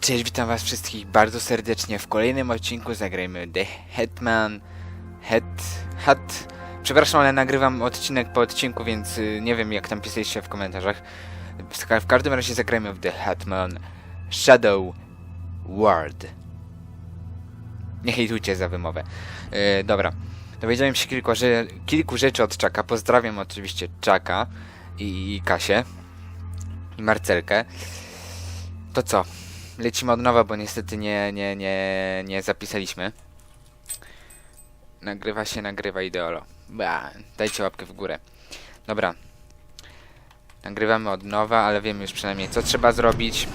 Cześć, witam was wszystkich bardzo serdecznie. W kolejnym odcinku zagrajmy The Hetman... Het... Hat... Przepraszam, ale nagrywam odcinek po odcinku, więc y, nie wiem jak tam pisaliście w komentarzach. W, każdym razie zagrajmy w The Hetman Shadow Ward. Nie hejtujcie za wymowę. Yy, dobra. Dowiedziałem się kilku, że, kilku rzeczy od Czaka. Pozdrawiam oczywiście Czaka i, i Kasię i Marcelkę. To co? Lecimy od nowa, bo niestety nie, nie, nie, nie zapisaliśmy. Nagrywa się, nagrywa ideolo. Ba, dajcie łapkę w górę. Dobra. Nagrywamy od nowa, ale wiem już przynajmniej co trzeba zrobić.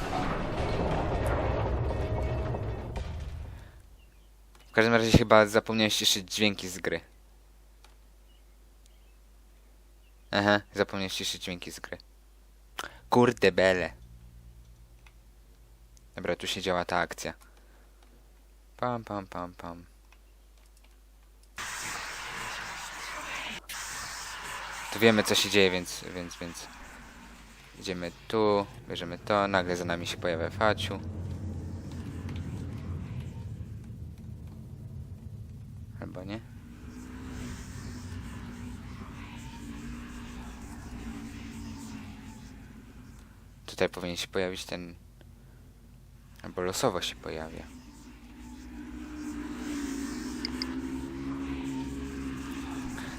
W każdym razie chyba zapomniałem ściszyć dźwięki z gry. Aha, zapomniałem ściszyć dźwięki z gry. Kurde bele. Dobra, tu się działa ta akcja. Pam, pam, pam, pam. Tu wiemy co się dzieje, więc, więc, więc... Idziemy tu, bierzemy to, nagle za nami się pojawia Faciu. Albo nie? Tutaj powinien się pojawić ten Albo losowo się pojawia.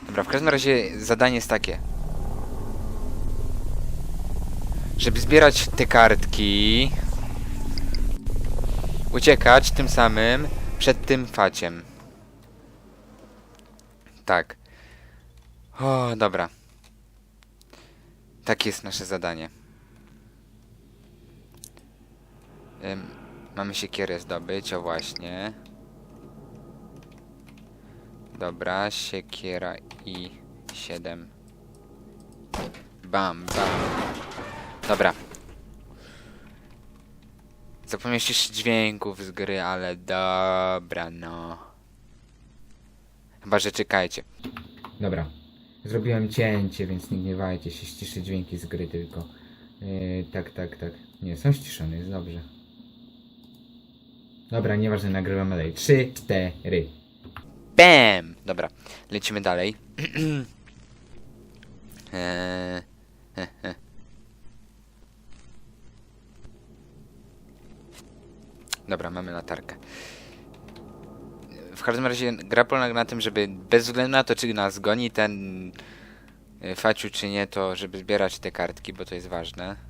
Dobra, w każdym razie zadanie jest takie. Żeby zbierać te kartki, uciekać tym samym przed tym faciem. Tak. O, dobra. Takie jest nasze zadanie. Ym, mamy siekierę zdobyć, o właśnie. Dobra, siekiera i 7. Bam, bam. Dobra. Zapomniałem jeszcze dźwięków z gry, ale dobra, no. Chyba, że czekajcie. Dobra. Zrobiłem cięcie, więc nie gniewajcie się, ściszę dźwięki z gry tylko. Yy, tak, tak, tak. Nie, są ściszone, jest dobrze. Dobra, nieważne, nagrywamy dalej. Trzy, cztery. BAM! Dobra, lecimy dalej. he. Dobra, mamy latarkę. W każdym razie gra polega na tym, żeby bez względu na to, czy nas goni ten y, faciu, czy nie, to żeby zbierać te kartki, bo to jest ważne.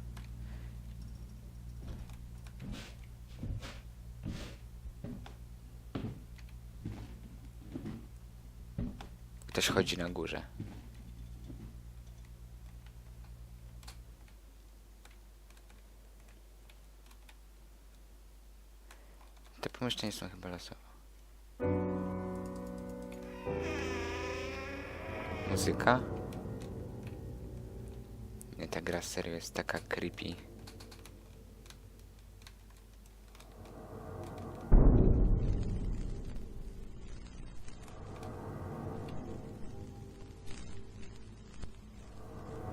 Ktoś chodzi na górze. Te pomieszczenia są chyba losowe. Muzyka? Nie, ta gra serio jest taka creepy.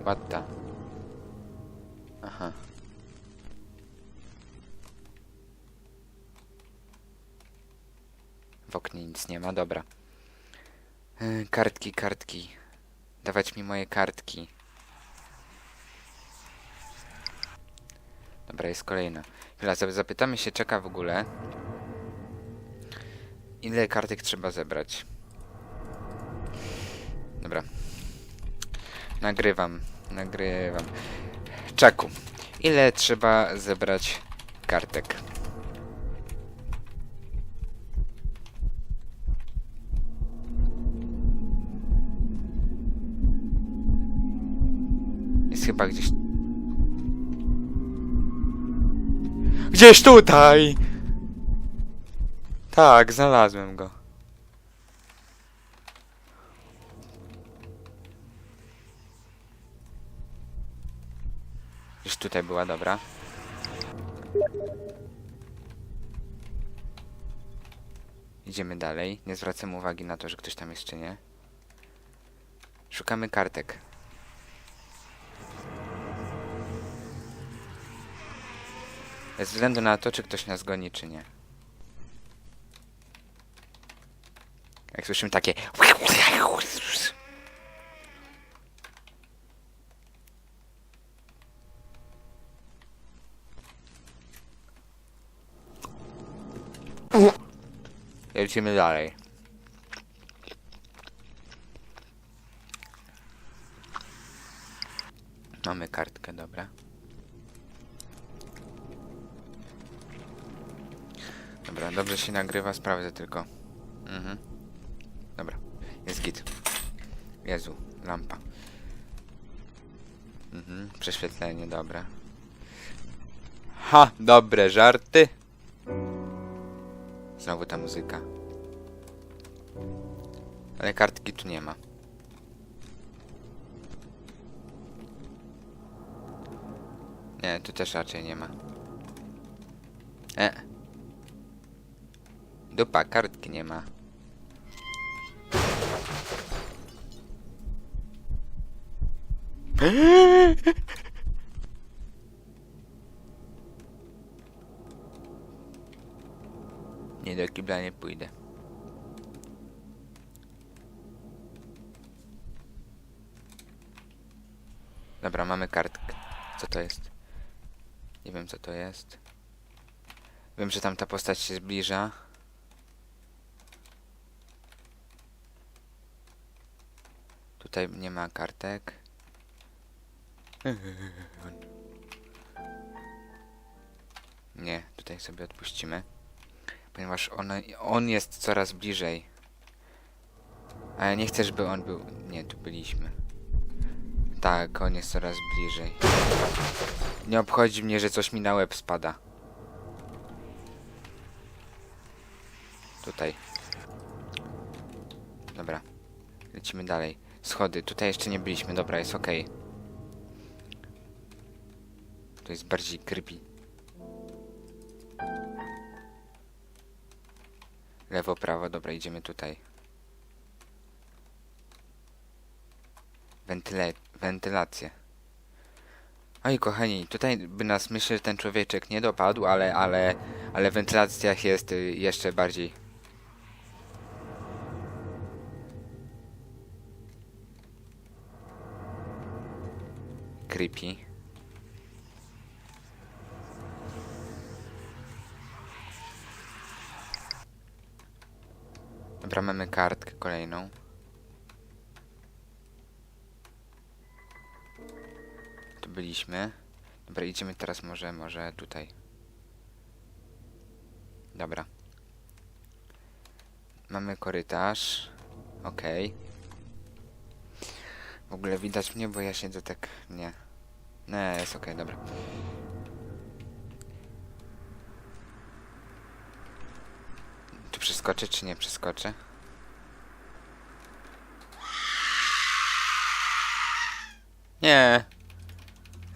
What the? Aha. W oknie nic nie ma, dobra. Yy, kartki, kartki. Dawać mi moje kartki. Dobra, jest kolejna. Chwila, zap- zapytamy się czeka w ogóle. Ile kartek trzeba zebrać? Dobra. Nagrywam, nagrywam. Czaku, ile trzeba zebrać kartek? Jest chyba gdzieś... Gdzieś tutaj! Tak, znalazłem go. Tutaj była, dobra. Idziemy dalej. Nie zwracamy uwagi na to, że ktoś tam jeszcze nie. Szukamy kartek. Bez względu na to, czy ktoś nas goni, czy nie. Jak słyszymy takie... Lecimy dalej. Mamy kartkę, dobra. Dobra, dobrze się nagrywa, sprawdzę tylko. Mhm. Dobra, jest git. Jezu, lampa. Mhm, prześwietlenie, dobra. Ha, dobre żarty. Znowu ta muzyka. Ale kartki tu nie ma. Nie, tu też raczej nie ma. E. Dupa, kartki nie ma. Nie do kibla nie pójdę. Dobra, mamy kartkę. Co to jest? Nie wiem co to jest. Wiem, że tam ta postać się zbliża. Tutaj nie ma kartek. Nie, tutaj sobie odpuścimy. Ponieważ on, on jest coraz bliżej. A ja nie chcę, żeby on był... Nie, tu byliśmy. Tak, on jest coraz bliżej. Nie obchodzi mnie, że coś mi na łeb spada. Tutaj. Dobra. Lecimy dalej. Schody. Tutaj jeszcze nie byliśmy. Dobra, jest ok. To jest bardziej creepy. Lewo, prawo. Dobra, idziemy tutaj. Wentyle wentylację. Oj, kochani, tutaj by nas myślę, że ten człowieczek nie dopadł, ale, ale, ale w wentylacjach jest y, jeszcze bardziej. Creepy. Dobra, mamy kartkę kolejną. Tu byliśmy. Dobra, idziemy teraz może, może tutaj. Dobra. Mamy korytarz. Okej. W ogóle widać mnie, bo ja siedzę tak... Nie. Nie, jest okej, dobra. Tu przeskoczę, czy nie przeskoczę? Nie.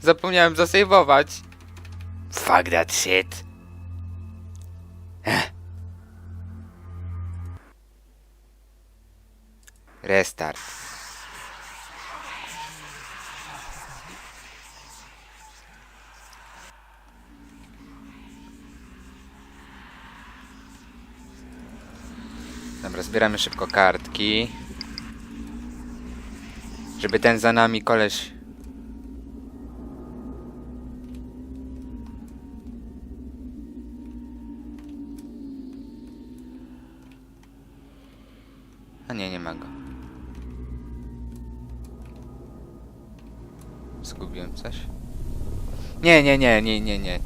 Zapomniałem zasejwować. Fuck that shit. Ech. Restart. Dobra, zbieramy szybko kartki. Żeby ten za nami koleś A nie, nie ma go. Zgubiłem coś? Nie, nie, nie, nie, nie, nie.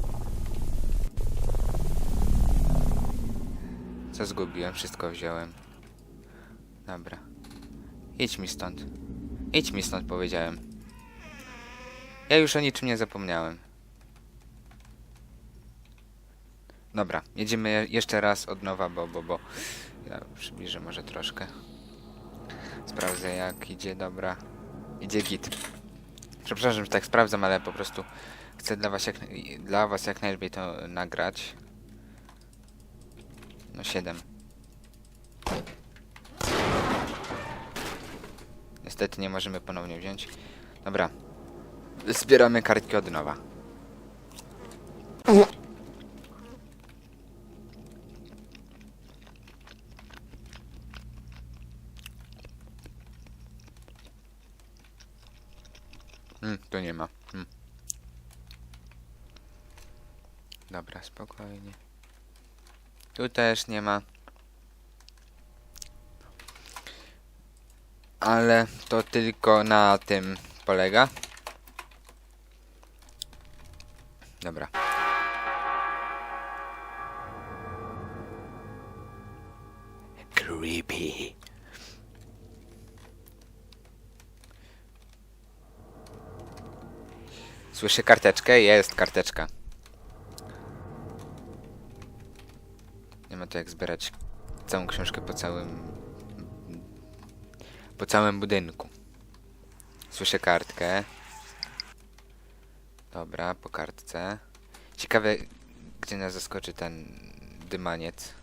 Co zgubiłem? Wszystko wziąłem. Dobra. Idź mi stąd. Idź mi stąd, powiedziałem. Ja już o niczym nie zapomniałem. Dobra, jedziemy je- jeszcze raz od nowa, bo, bo, bo... Ja przybliżę może troszkę. Sprawdzę jak idzie, dobra. Idzie git. Przepraszam, że tak sprawdzam, ale po prostu chcę dla was jak, dla was jak najlepiej to nagrać. No 7. Niestety nie możemy ponownie wziąć. Dobra. Zbieramy kartki od nowa. Hmm, tu nie ma. Hmm. Dobra, spokojnie. Tu też nie ma. Ale to tylko na tym polega. Dobra. Creepy. Słyszę karteczkę? Jest karteczka. Nie ma to jak zbierać całą książkę po całym... po całym budynku. Słyszę kartkę. Dobra, po kartce. Ciekawe, gdzie nas zaskoczy ten dymaniec.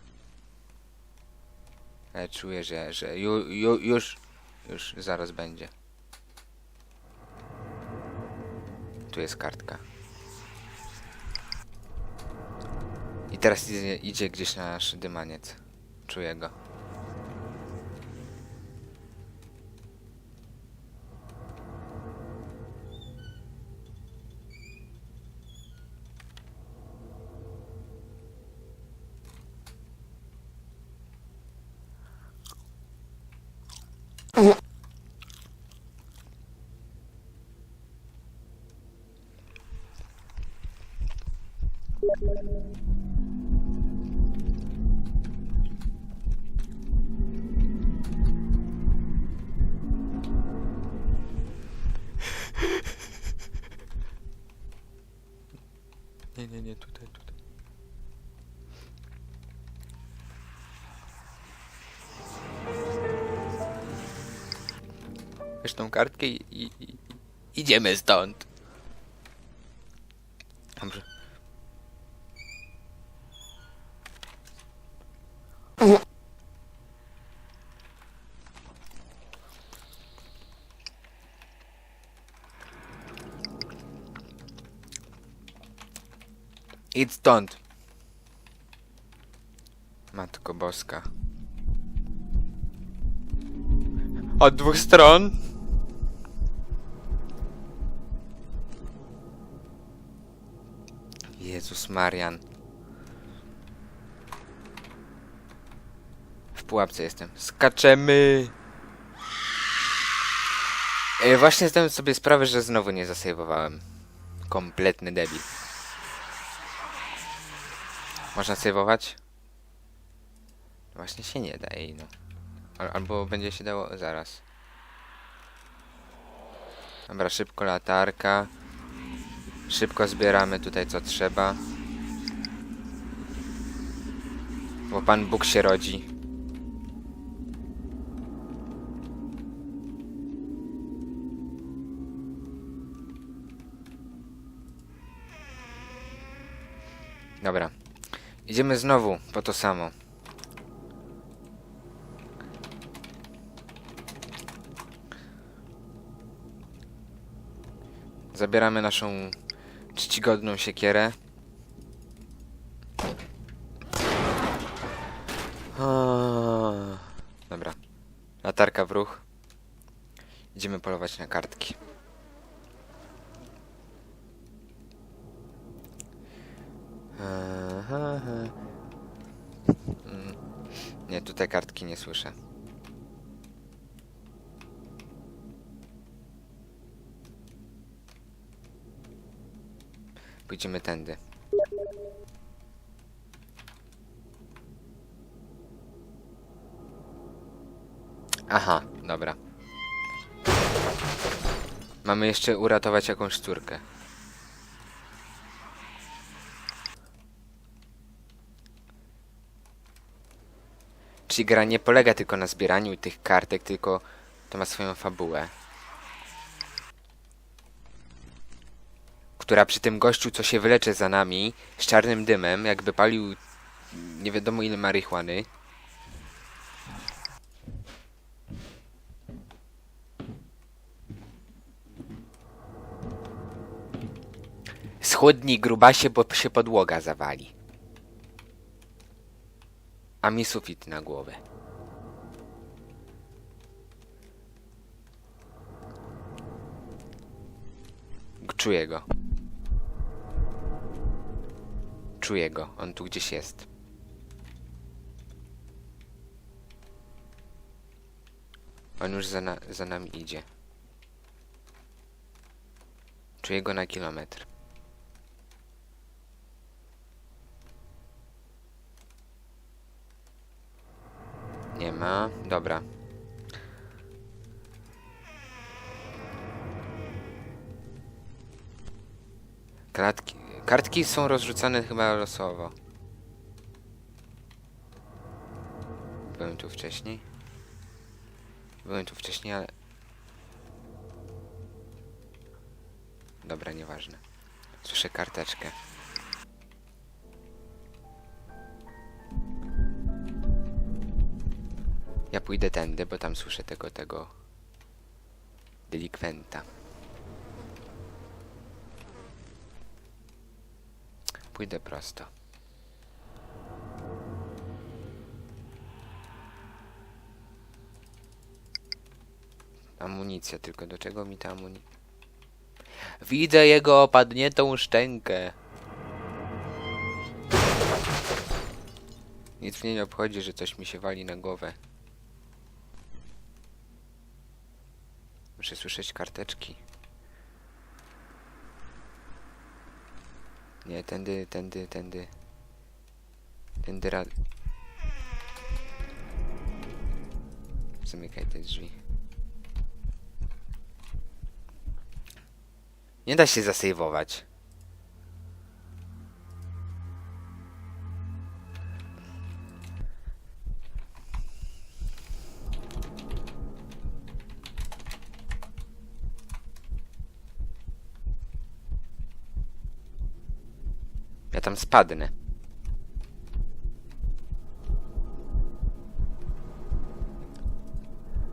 Ale czuję, że, że ju, ju, już, już zaraz będzie. Tu jest kartka. I teraz idzie, idzie gdzieś nasz dymaniec. Czuję go. Nie, nie, nie, tutaj, tutaj. Weź tą kartkę i, i, i idziemy stąd. Dobrze. Idź stąd. Matko Boska. Od dwóch stron? Jezus Marian. W pułapce jestem. Skaczemy! E, właśnie zdałem sobie sprawę, że znowu nie zasejwowałem. Kompletny debil. Można sejwować? Właśnie się nie da, ej no. Al albo będzie się dało zaraz. Dobra, szybko latarka. Szybko zbieramy tutaj co trzeba. Bo Pan Bóg się rodzi. Dobra. Idziemy znowu po to samo. Zabieramy naszą czcigodną siekierę. Dobra. Latarka w ruch. Idziemy polować na kartki. Kartki nie słyszę. Pójdziemy tędy. Aha, dobra. Mamy jeszcze uratować jakąś córkę. Czyli gra nie polega tylko na zbieraniu tych kartek, tylko to ma swoją fabułę. Która przy tym gościu, co się wylecze za nami, z czarnym dymem, jakby palił nie wiadomo ile marihuany. Schudnij grubasie, bo się podłoga zawali. A mi sufit na głowę. Czuję go. Czuję go. On tu gdzieś jest. On już za, na, za nami idzie. Czuję go na kilometr. Ma. Dobra. Klatki, kartki są rozrzucane chyba losowo. Byłem tu wcześniej. Byłem tu wcześniej, ale... Dobra, nieważne. Słyszę karteczkę. Pójdę tędy, bo tam słyszę tego, tego... Delikwenta. Pójdę prosto. Amunicja, tylko do czego mi ta amunicja? Widzę jego opadniętą szczękę. Nic mnie nie obchodzi, że coś mi się wali na głowę. Muszę słyszeć karteczki. Nie, tędy, tędy, tędy. Tędy rad... Zamykaj te drzwi. Nie da się zasejwować. Ja tam spadnę.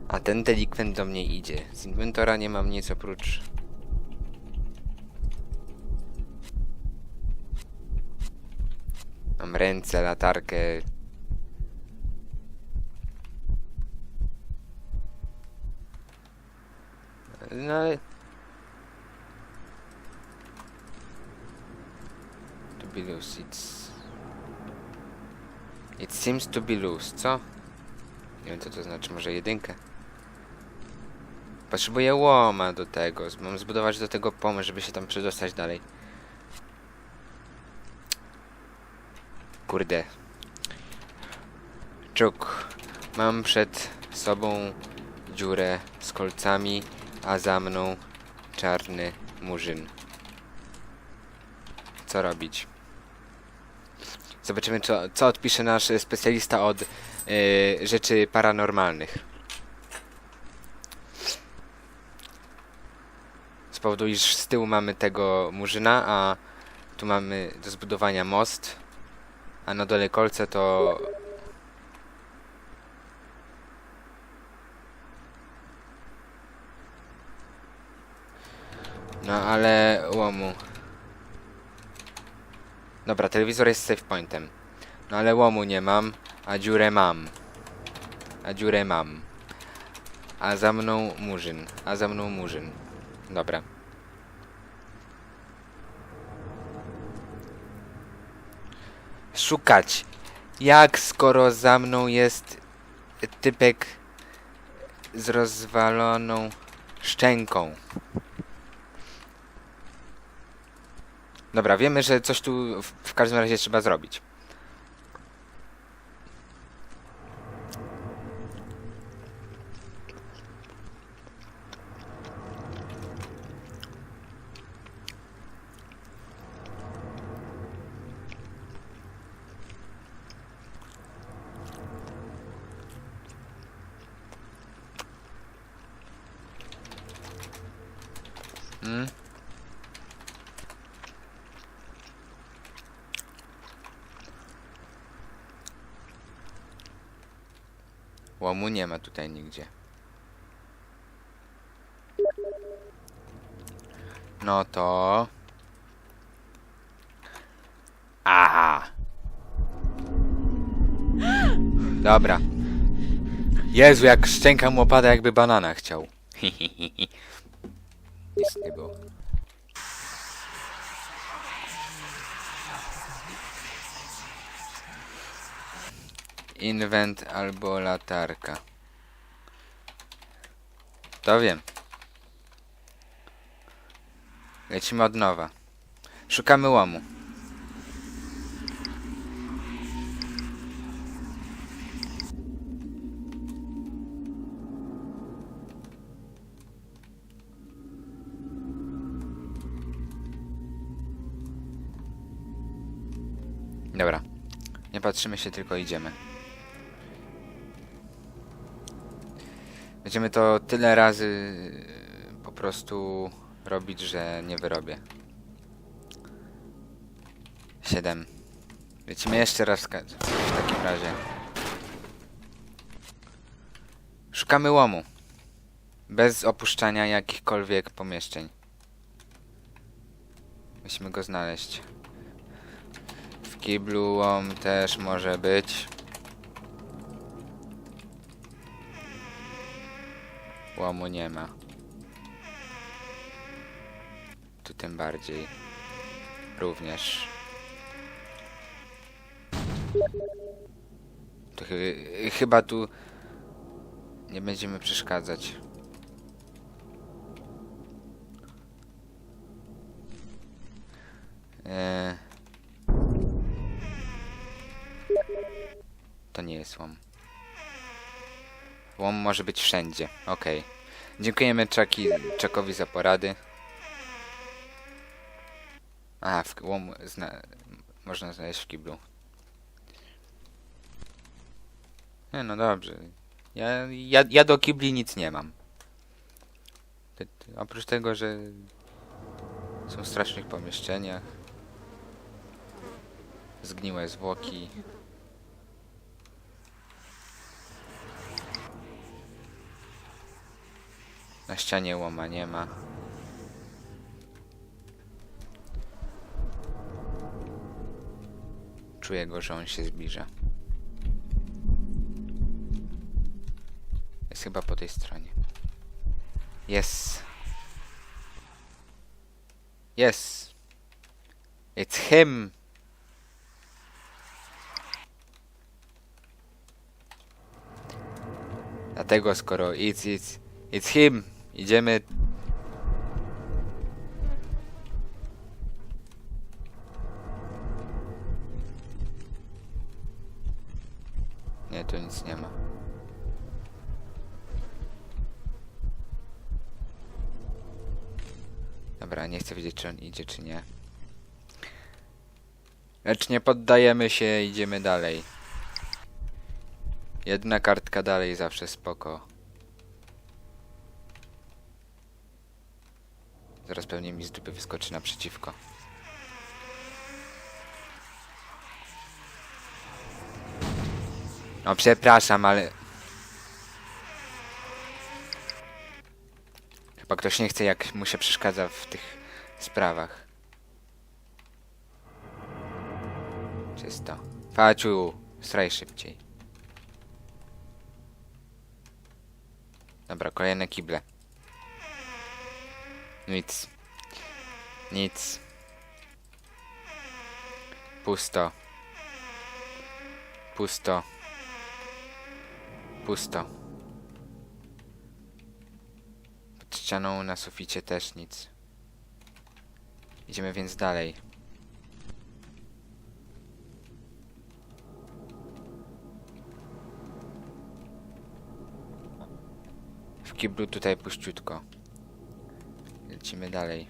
A ten delikwent do mnie idzie. Z inwentora nie mam nic oprócz... Mam ręce, latarkę. No ale... To be loose, it's... It seems to be loose, co? Nie wiem co to znaczy, może jedynkę? Potrzebuję łoma do tego, mam zbudować do tego pomysł, żeby się tam przedostać dalej. Kurde. Czuk. Mam przed sobą dziurę z kolcami, a za mną czarny murzyn. Co robić? Zobaczymy, co, co odpisze nasz specjalista od y, rzeczy paranormalnych. Z powodu, iż z tyłu mamy tego murzyna, a tu mamy do zbudowania most, a na dole kolce to... No ale łomu. Dobra, telewizor jest save pointem. No ale łomu nie mam, a dziurę mam. A dziurę mam. A za mną murzyn. A za mną murzyn. Dobra. Szukać. Jak skoro za mną jest typek z rozwaloną szczęką? Dobra, wiemy, że coś tu w, każdym razie trzeba zrobić. Łomu nie ma tutaj nigdzie. No to... Aha! Dobra. Jezu, jak szczęka mu opada, jakby banana chciał. Nic nie było. Invent albo latarka. To wiem. Lecimy od nowa. Szukamy łomu. Dobra. Nie patrzymy się, tylko idziemy. Będziemy to tyle razy po prostu robić, że nie wyrobię. 7. Lecimy jeszcze raz w takim razie. Szukamy łomu. Bez opuszczania jakichkolwiek pomieszczeń. Musimy go znaleźć. W kiblu łom też może być. Łomu nie ma. Tu tym bardziej. Również. To chy- chyba tu nie będziemy przeszkadzać. Eee. To nie jest łom. Łom może być wszędzie. Okej. Dziękujemy Chucky, Chuckowi za porady. A, w łom zna można znaleźć w kiblu. Nie, no dobrze. Ja, ja, ja do kibli nic nie mam. Oprócz tego, że są w strasznych pomieszczeniach. Zgniłe zwłoki. Na ścianie łoma nie ma. Czuję go, że on się zbliża. Jest chyba po tej stronie. Jest. Jest. It's him. Dlatego skoro it's, it's, it's him, idziemy Nie, tu nic nie ma. Dobra, nie chcę wiedzieć, czy on idzie, czy nie. Lecz nie poddajemy się, idziemy dalej. Jedna kartka dalej, zawsze spoko. Zaraz pewnie mi z dupy wyskoczy naprzeciwko. No przepraszam, ale... Chyba ktoś nie chce, jak mu się przeszkadza w tych sprawach. Czysto. Faciu, straj szybciej. Dobra, kolejne kible. Nic. Nic. Pusto. Pusto. Pusto. Pod ścianą na suficie też nic. Idziemy więc dalej. W kiblu tutaj puściutko. Lecimy dalej.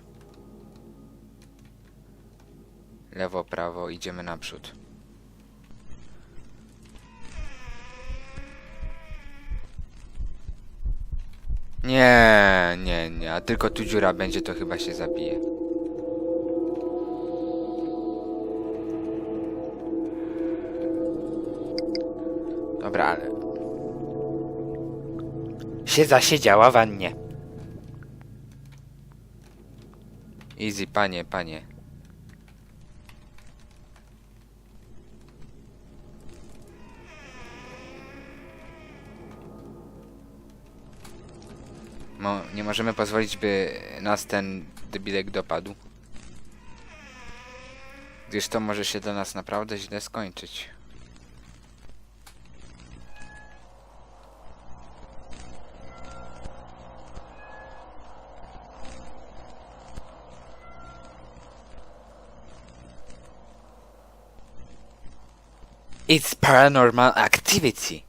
Lewo, prawo, idziemy naprzód. Nie, nie, nie, a tylko tu dziura będzie, to chyba się zabije. Dobra, ale... Się zasiedziała wannie. Easy, panie, panie. Mo, nie możemy pozwolić, by nas ten debilek dopadł. Gdyż to może się dla nas naprawdę źle skończyć. It's paranormal activity.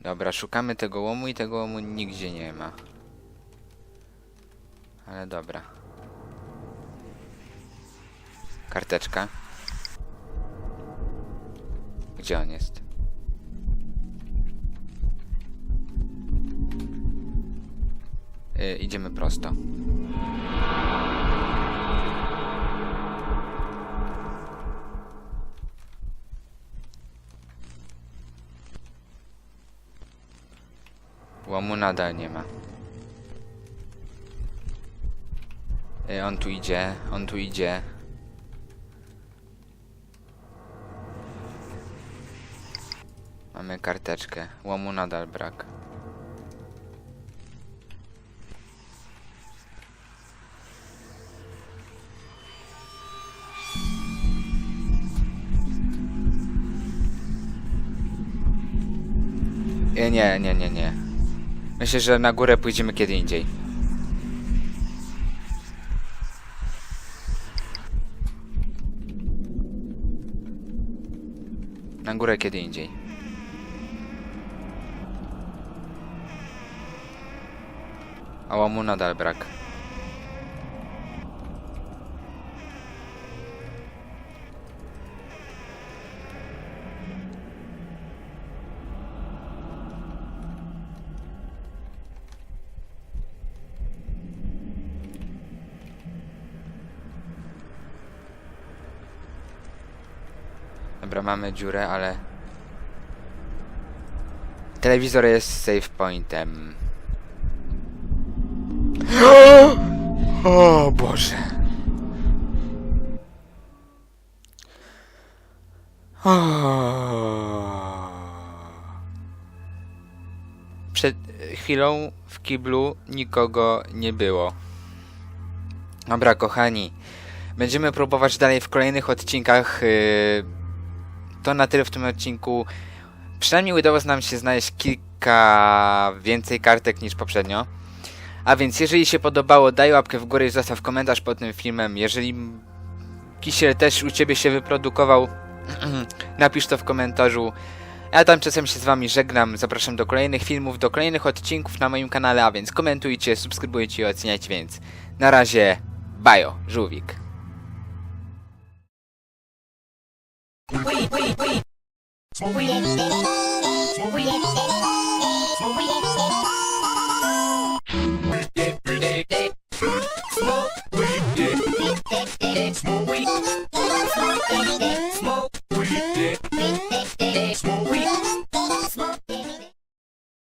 Dobra, szukamy tego łomu i tego łomu nigdzie nie ma. Ale dobra. Karteczka. Gdzie on jest? Y, idziemy prosto. Łomu nadal nie ma. Y, on tu idzie, on tu idzie. Mamy karteczkę. Łomu nadal brak. Nie, nie, nie, nie. Myślę, że na górę pójdziemy kiedy indziej. Na górę kiedy indziej. A łamu nadal brak. Dobra, mamy dziurę, ale... Telewizor jest save pointem. O Boże. O. Przed chwilą w kiblu nikogo nie było. Dobra, kochani. Będziemy próbować dalej w kolejnych odcinkach. Yy, to na tyle w tym odcinku. Przynajmniej udało nam się znaleźć kilka więcej kartek niż poprzednio. A więc jeżeli się podobało, daj łapkę w górę i zostaw komentarz pod tym filmem. Jeżeli Kisiel też u Ciebie się wyprodukował, napisz to w komentarzu. Ja tam czasem się z Wami żegnam, zapraszam do kolejnych filmów, do kolejnych odcinków na moim kanale, a więc komentujcie, subskrybujcie i oceniajcie, więc na razie, bajo, żółwik. Wait, wait, wait. Smoke weed. Smoke weed. Smoke weed. Smoke weed. Smoke weed. Smoke weed. Smoke weed.